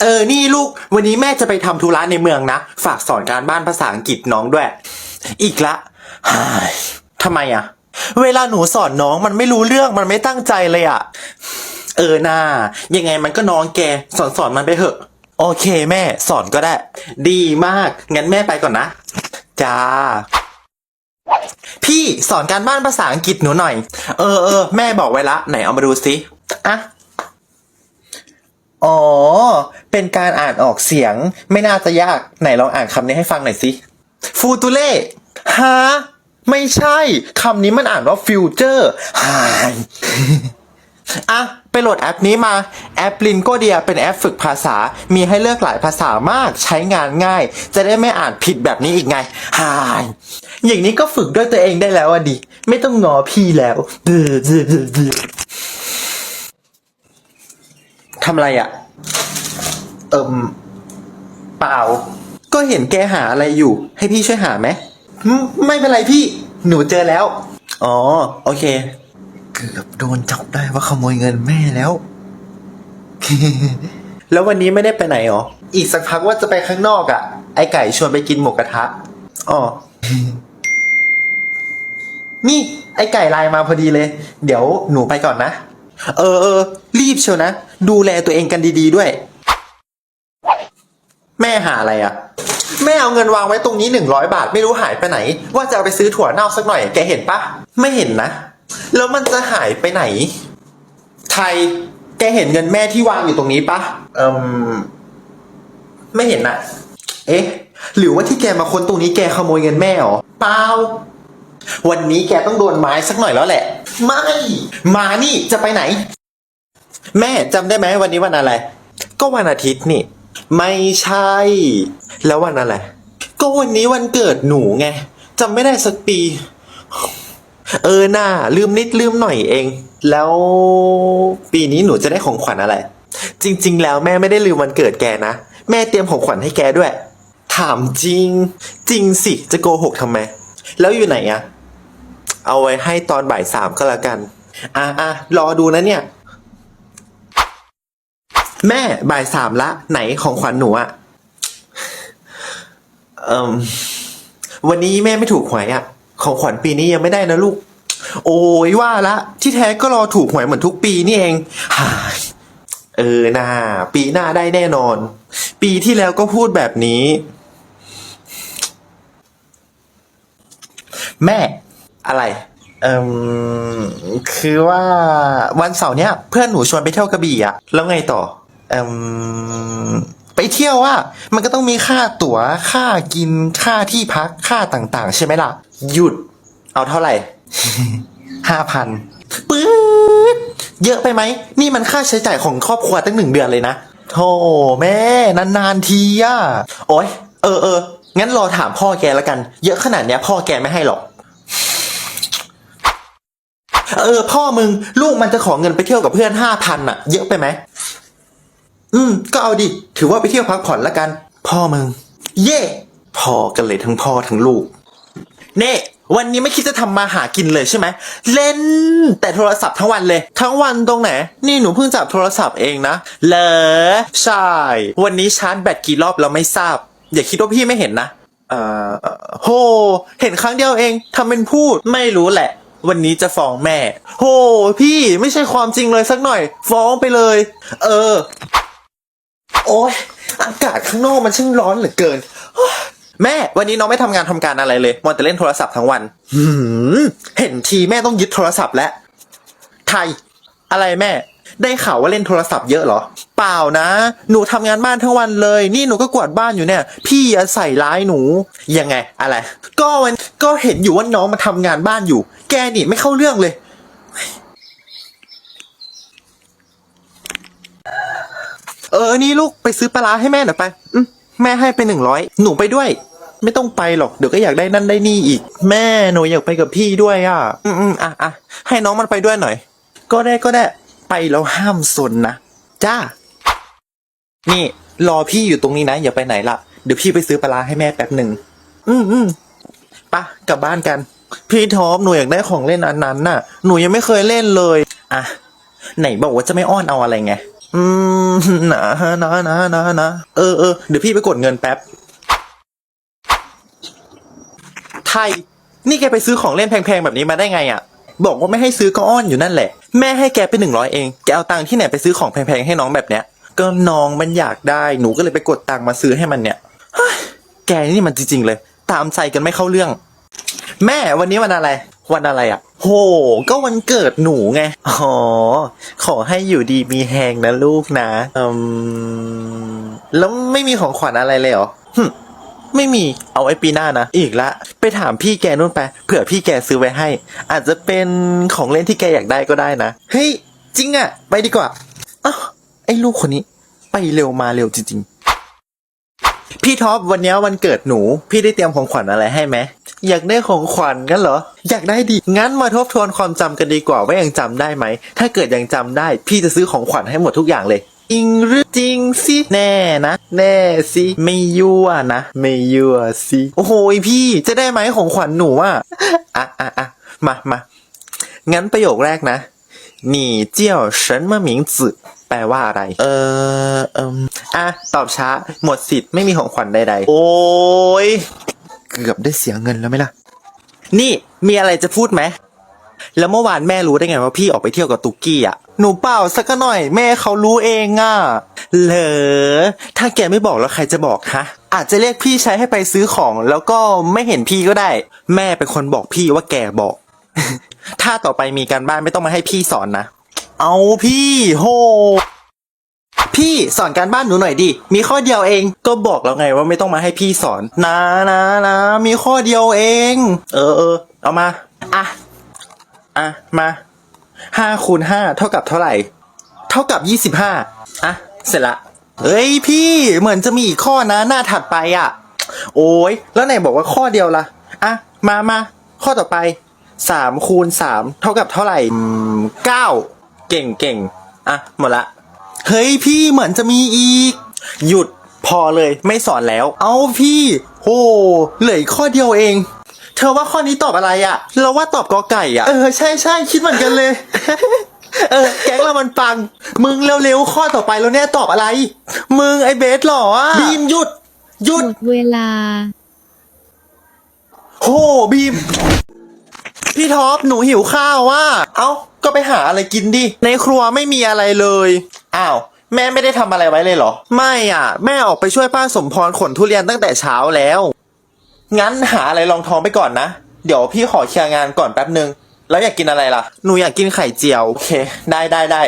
เออ นี่ลูก วันนี้แม่จะไปทำธุระในเมืองนะ ฝากสอนการบ้านภาษาอังกฤษน้องด้วย อีกละเฮ้ยทำไมอะเวลาหนูสอนน้องมันไม่รู้เรื่องมันไม่ตั้งใจเลยอะเออน่ายังไงมันก็น้องแก สอนสอนมันไปเถอะ โอเคแม่สอนก็ได้ ดีมาก งั้นแม่ไปก่อนนะ จ้า พี่สอนการบ้านภาษาอังกฤษหนูหน่อย เออเออแม่บอกไว้ละ ไหนเอามาดูสิอะ อ๋อ เป็นการอ่านออกเสียง ไม่น่าจะยาก ไหนลองอ่านคำนี้ให้ฟังหน่อยสิฟูตูเล่ฮะไม่ใช่คำนี้มันอ่านว่าฟิวเจอร์ฮายอะ ไปโหลดแอปนี้มา แอปลินโกเดียเป็นแอปฝึกภาษา มีให้เลือกหลายภาษามาก ใช้งานง่าย จะได้ไม่อ่านผิดแบบนี้อีกไงฮายอย่างนี้ก็ฝึกด้วยตัวเองได้แล้วอะดิ ไม่ต้องงอพี่แล้วเบื่อเบื่อเบื่อเบื่อ ทำอะไรอะเอิมเปล่า ก็เห็นแกหาอะไรอยู่ ให้พี่ช่วยหาไหมอืมไม่เป็นไรพี่ หนูเจอแล้ว อ๋อ โอเค เกือบโดนจับได้ว่าขโมยเงินแม่แล้ว แล้ววันนี้ไม่ได้ไปไหนหรอ อีกสักพักว่าจะไปข้างนอกอะ่ะ ไอไก่ชวนไปกินหมูกระทะอ๋อ นี่ ไอไก่ไลน์มาพอดีเลย เดี๋ยวหนูไปก่อนนะ เออเออรีบเชียวนะ ดูแลตัวเองกันดี ๆ ด้วย แม่หาอะไรอะ่ะแม่เอาเงินวางไว้ตรงนี้หนึ่งร้อยบาทไม่รู้หายไปไหน ว่าจะเอาไปซื้อถั่วเน่าสักหน่อยแกเห็นปะไม่เห็นนะ แล้วมันจะหายไปไหน ไทยแกเห็นเงินแม่ที่วางอยู่ตรงนี้ปะเอืมไม่เห็นนะเอ๊ะ หรือว่าที่แกมาค้นตรงนี้แกขโมยเงินแม่เหรอเปล่าวันนี้แกต้องโดนไม้สักหน่อยแล้วแหละ ไม่ มานี่จะไปไหน แม่จำได้ไหมวันนี้วันอะไร ก็วันอาทิตย์นี่ ไม่ใช่ แล้ววันอะไร ก็วันนี้วันเกิดหนูไงจำไม่ได้สักปี เออหน่าลืมนิดลืมหน่อยเอง แล้วปีนี้หนูจะได้ของขวัญอะไร จริง ๆ แล้วแม่ไม่ได้ลืมวันเกิดแกนะ แม่เตรียมของขวัญให้แกด้วย ถามจริง จริงสิจะโกหกทำไม แล้วอยู่ไหนอะเอาไว้ให้ตอนบ่ายสามก็แล้วกัน อะอะรอดูนะเนี่ย แม่บ่ายสามละ ไหนของขวัญหนูอะเอ่มวันนี้แม่ไม่ถูกหวยอะของขวัญปีนี้ยังไม่ได้นะลูก โอ้ยว่าละ ที่แท้ก็รอถูกหวยเหมือนทุกปีนี่เองเออนาปีหน้าได้แน่นอน ปีที่แล้วก็พูดแบบนี้ แม่ อะไร เอ่มคือว่าวันเสาร์เนี้ย เพื่อนหนูชวนไปเที่ยวกระบี่อะแล้วไงต่อ ไปเที่ยวอะมันก็ต้องมีค่าตั๋วค่ากินค่าที่พักค่าต่างๆ ใช่ไหมล่ะ หยุด เอาเท่าไหร่ห้าพันปื๊ดเยอะไปไหม นี่มันค่าใช้จ่ายของครอบครัวตั้งหนึ่งเดือนเลยนะโธ่แม่ นานๆทีอะโอ้ยเออเอองั้นรอถามพ่อแกแล้วกัน เยอะขนาดเนี้ยพ่อแกไม่ให้หรอก เออ พ่อมึง ลูกมันจะขอเงินไปเที่ยวกับเพื่อนห้าพันอะเยอะไปไหม อืม ก็เอาดิ ถือว่าไปเที่ยวพักผ่อนละกัน พ่อมึง เย่พอกันเลยทั้งพ่อทั้งลูก เน่วันนี้ไม่คิดจะทำมาหากินเลยใช่ไหม เล่น แต่โทรศัพท์ทั้งวันเลย ทั้งวันตรงไหน นี่หนูเพิ่งจับโทรศัพท์เองนะ เหรอใช่ วันนี้ชาร์จแบตกี่รอบเราไม่ทราบ อย่าคิดว่าพี่ไม่เห็นนะ เอ่อโห เห็นครั้งเดียวเองทำเป็นพูดไม่รู้แหละ วันนี้จะฟ้องแม่ โห พี่ไม่ใช่ความจริงเลยสักหน่อย ฟ้องไปเลย เออ โอ้ยอากาศข้างนอกมันช่างร้อนเหลือเกิน แม่วันนี้น้องไม่ทำงานทำการอะไรเลยมัวแต่เล่นโทรศัพท์ทั้งวันหืมเห็นทีแม่ต้องยึดโทรศัพท์แล้วไทย อะไรแม่ ได้ข่าวว่าเล่นโทรศัพท์เยอะเหรอ เปล่านะ หนูทำงานบ้านทั้งวันเลย นี่หนูก็กวาดบ้านอยู่เนี่ย พี่อย่าใส่ร้ายหนู ยังไงอะไร ก็วันก็เห็นอยู่ว่าน้องมาทำงานบ้านอยู่ แกนี่ไม่เข้าเรื่องเลย ออนี่ลูกไปซื้อปลาร้าให้แม่หน่อยไปอืมแม่ให้ไปหนึ่งร้อยหนูไปด้วย ไม่ต้องไปหรอกเดี๋ยวก็อยากได้นั่นได้นี่อีก แม่หนูอยากไปกับพี่ด้วยอะ อืมอืมอะอะให้น้องมันไปด้วยหน่อย ก็ได้ก็ได้ไปแล้วห้ามสนนะจ้า นี่ รอพี่อยู่ตรงนี้นะอย่าไปไหนละเดี๋ยวพี่ไปซื้อปลาร้าให้แม่แป๊บหนึ่งอืมอืมปะกลับบ้านกัน พี่ท็อปหนูอยากได้ของเล่นอันนั้นน่ะ หนูยังไม่เคยเล่นเลย อะ ไหนบอกว่าจะไม่อ้อนเอาอะไรไง อืมนะนะนะนะนะเออเออเดี๋ยวพี่ไปกดเงินแป๊บ ไทย นี่แกไปซื้อของเล่นแพงๆแบบนี้มาได้ไงอะ่ะ บอกว่าไม่ให้ซื้อก็อ้อนอยู่นั่นแหละ แม่ให้แกไปหนึ่งร้อยเอง แกเอาตังค์ที่ไหนไปซื้อของแพงๆให้น้องแบบเนี้ย ก็น้องมันอยากได้ หนูก็เลยไปกดตังค์มาซื้อให้มันเนี่ยเฮ้ยแกนี่มันจริงๆเลย ตามใจกันไม่เข้าเรื่อง แม่วันนี้วันอะไร วันอะไรอะ่ะ โห ก็วันเกิดหนูไง อ๋อ ขอให้อยู่ดีมีแหงนะลูกนะอืมแล้วไม่มีของขวัญอะไรเลยเหรอหึไม่มี เอาไว้ปีหน้านะ อีกละ ไปถามพี่แกนู่นไป เผื่อพี่แกซื้อไว้ให้ อาจจะเป็นของเล่นที่แกอยากได้ก็ได้นะ เฮ้ย จริงอะไปดีกว่าอ้าวไอ้ลูกคนนี้ ไปเร็วมาเร็วจริงๆ พี่ท็อปวันนี้วันเกิดหนู พี่ได้เตรียมของขวัญอะไรให้ไหมอยากได้ของขวัญกันเหรอ อยากได้ดิงั้นมาทบทวนความจำกันดีกว่าว่ายังจำได้ไหม ถ้าเกิดยังจำได้ พี่จะซื้อของขวัญให้หมดทุกอย่างเลยจริงหรือจริงสิแน่นะแน่สิไม่ยั่วนะไม่ยั่วสิโอ้โหพี่จะได้ไหมของขวัญหนูอ่ะอ่ะอ่ะอ่ะมามางั้นประโยคแรกนะ你叫什么名字 แปลว่าอะไร เออเอมอะ ตอบช้า หมดสิทธิ์ไม่มีของขวัญใดๆ โอ้ย เกือบได้เสียเงินแล้วไหมล่ะ นี่มีอะไรจะพูดไหม แล้วเมื่อวานแม่รู้ได้ไงว่าพี่ออกไปเที่ยวกับตุกกี้อะ หนูเปล่าสักหน่อย แม่เขารู้เองอะ เหรอ ถ้าแกไม่บอกแล้วใครจะบอกฮะ อาจจะเรียกพี่ใช้ให้ไปซื้อของ แล้วก็ไม่เห็นพี่ก็ได้ แม่เป็นคนบอกพี่ว่าแกบอก ถ้าต่อไปมีการบ้านไม่ต้องมาให้พี่สอนนะ เอาพี่โห พี่สอนการบ้านหนูหน่อยดิ มีข้อเดียวเอง ก็บอกแล้วไงว่าไม่ต้องมาให้พี่สอน นะนะนะมีข้อเดียวเอง เออเออเอามา อะ อะ มาห้าคูณห้าเท่ากับเท่าไหร่ เท่ากับยี่สิบห้าอะ เสร็จละ เฮ้ยพี่ เหมือนจะมีอีกข้อนะหน้าถัดไปอะ โอ้ยแล้วไหนบอกว่าข้อเดียวละอะ มามาข้อต่อไปสามคูณสามเท่ากับเท่าไหร่อืมเก้า เก่งเก่งอะหมดละ เฮ้ยพี่เหมือนจะมีอีก หยุดพอเลยไม่สอนแล้ว เอาพี่โหเหลืออีกข้อเดียวเอง เธอว่าข้อนี้ตอบอะไรอะเราว่าตอบกอไก่อะเออใช่ใช่คิดเหมือนกันเลย เออ แก๊งเรามันปัง มึงเร็วๆข้อต่อไปแล้วเนี่ยตอบอะไร มึงไอเบสเหรออะบีมหยุด หยุด หมดเวลา โหบีม พี่ท็อปหนูหิวข้าวว่ะเอ้า ก็ไปหาอะไรกินดิ ในครัวไม่มีอะไรเลย อ้าว แม่ไม่ได้ทำอะไรไว้เลยเหรอ ไม่อะ แม่ออกไปช่วยป้าสมพรขนทุเรียนตั้งแต่เช้าแล้ว งั้นหาอะไรรองท้องไปก่อนนะ เดี๋ยวพี่ขอเคลียร์งานก่อนแป๊บนึง แล้วอยากกินอะไรล่ะ หนูอยากกินไข่เจียว โอเค ได้ได้ได้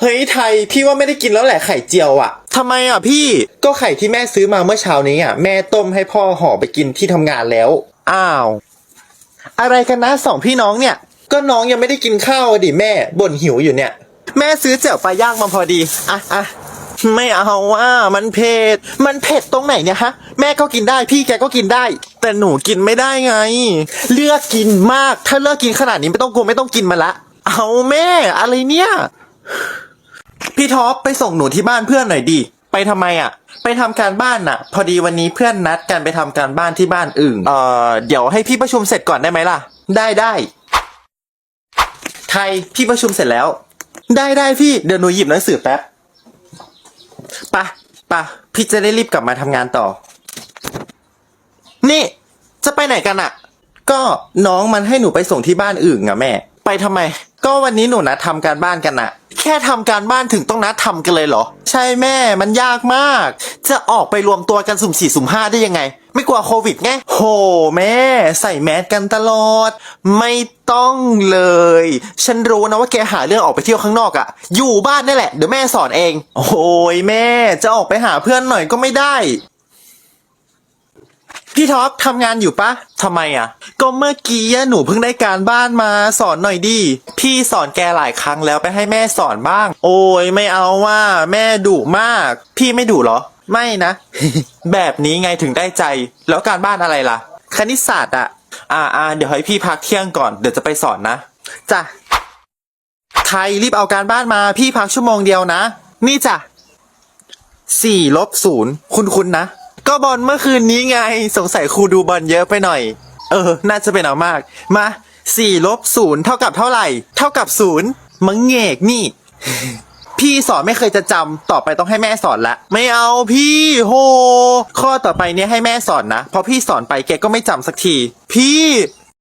เฮ้ยไทยพี่ว่าไม่ได้กินแล้วแหละไข่เจียวอะ่ะทำไมอะพี่ ก็ไข่ที่แม่ซื้อมาเมื่อเช้านี้อะแม่ต้มให้พ่อห่อไปกินที่ทำงานแล้ว อ้าว อะไรกันนะสองพี่น้องเนี่ย ก็น้องยังไม่ได้กินข้าวอะดิแม่บ่นหิวอยู่เนี่ย แม่ซื้อเจียวปลาย่างมาพอดี อะอะไม่เอาว่ามันเผ็ด มันเผ็ดตรงไหนเนี่ยฮะ แม่ก็กินได้พี่แกก็กินได้ แต่หนูกินไม่ได้ไง เลือกกินมาก ถ้าเลือกกินขนาดนี้ไม่ต้องกลัวไม่ต้องกินมาละ เอาแม่ อะไรเนี่ย พี่ท็อปไปส่งหนูที่บ้านเพื่อนหน่อยดิ ไปทำไมอะ ไปทำการบ้านน่ะ พอดีวันนี้เพื่อนนัดกันไปทำการบ้านที่บ้านอื่นเอ่อเดี๋ยวให้พี่ประชุมเสร็จก่อนได้ไหมล่ะ ได้ได้ไทยพี่ประชุมเสร็จแล้ว ได้ได้พี่เดี๋ยวหนูหยิบหนังสือแป๊บไปะปะพี่จะได้รีบกลับมาทำงานต่อ นี่ จะไปไหนกันอะก็น้องมันให้หนูไปส่งที่บ้านอื่นอะแม่ ไปทำไม ก็วันนี้หนูนัดทำการบ้านกันอะ แค่ทำการบ้านถึงต้องนัดทำกันเลยเหรอ ใช่แม่มันยากมาก จะออกไปรวมตัวกันสุ่มสี่สุ่มห้าได้ยังไง ไม่กลัวโควิดไงโหแม่ ใส่แมสกันตลอด ไม่ต้องเลย ฉันรู้นะว่าแกหาเรื่องออกไปเที่ยวข้างนอกอะอยู่บ้านนี่แหละเดี๋ยวแม่สอนเอง โอ้ยแม่ จะออกไปหาเพื่อนหน่อยก็ไม่ได้ พี่ท็อปทำงานอยู่ปะทำไมอะ ก็เมื่อกี้หนูเพิ่งได้การบ้านมาสอนหน่อยดิ พี่สอนแกหลายครั้งแล้วไปให้แม่สอนบ้าง โอ้ยไม่เอาว่า แม่ดุมาก พี่ไม่ดุเหรอ ไม่นะ แบบนี้ไงถึงได้ใจ แล้วการบ้านอะไรล่ะ คณิตศาสตร์อะ อ่าอ่าเดี๋ยวให้พี่พักเที่ยงก่อนเดี๋ยวจะไปสอนนะ จ้ะไทยรีบเอาการบ้านมาพี่พักชั่วโมงเดียวนะ นี่จ้ะสี่ลบศูนย์คุณคุณนะ ก็บอลเมื่อคืนนี้ไง สงสัยครูดูบอลเยอะไปหน่อย เออ น่าจะเป็นเอามาก มาสี่ลบศูนย์เท่ากับเท่าไหร่ เท่ากับศูนย์มังเงกนี่ พี่สอนไม่เคยจะจำต่อไปต้องให้แม่สอนละ ไม่เอาพี่โห ข้อต่อไปเนี่ยให้แม่สอนนะ เพราะพี่สอนไปแกก็ไม่จำสักที พี่